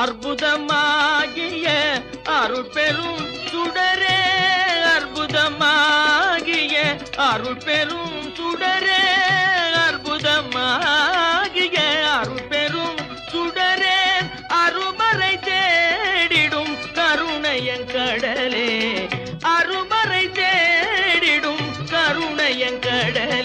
அற்புதமாகிய அருள் பெரும் சுடரே அற்புதமாகிய அருள் பெரும் சுடரே அற்புதமாகிய அருள் பெரும் சுடரே அருமறை தேடிடும் கருணையன் கடலே அருமறை தேடிடும் கருணையன் கடலே.